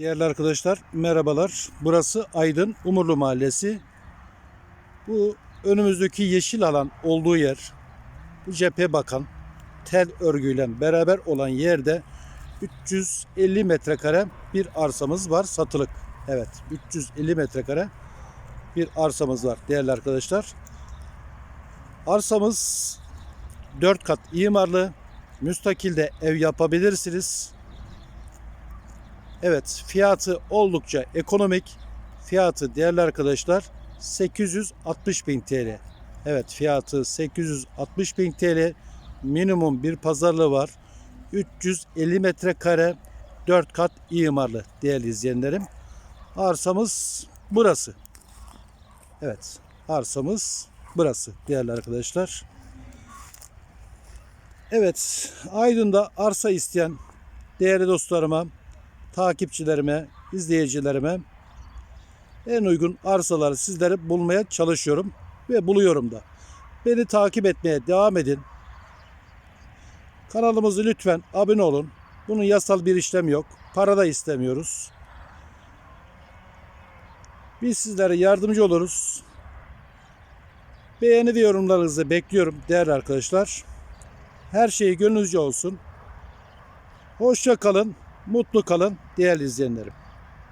Değerli arkadaşlar merhabalar. Burası Aydın Umurlu Mahallesi. Bu önümüzdeki yeşil alan olduğu yer. Bu cephe bakan tel örgüyle beraber olan yerde 350 metrekare bir arsamız var satılık. Evet 350 metrekare bir arsamız var değerli arkadaşlar. Arsamız 4 kat imarlı. Müstakilde ev yapabilirsiniz. Evet fiyatı oldukça ekonomik. Fiyatı değerli arkadaşlar 860 bin TL. Evet fiyatı 860 bin TL. Minimum bir pazarlığı var. 350 metrekare 4 kat imarlı değerli izleyenlerim. Arsamız burası. Evet arsamız burası değerli arkadaşlar. Evet Aydın'da arsa isteyen değerli dostlarıma takipçilerime, izleyicilerime en uygun arsaları sizlere bulmaya çalışıyorum ve buluyorum da. Beni takip etmeye devam edin. Kanalımızı lütfen abone olun. Bunun yasal bir işlem yok. Para da istemiyoruz. Biz sizlere yardımcı oluruz. Beğeni ve yorumlarınızı bekliyorum değerli arkadaşlar. Her şey gönlünüzce olsun. Hoşça kalın, mutlu kalın değerli izleyenlerim.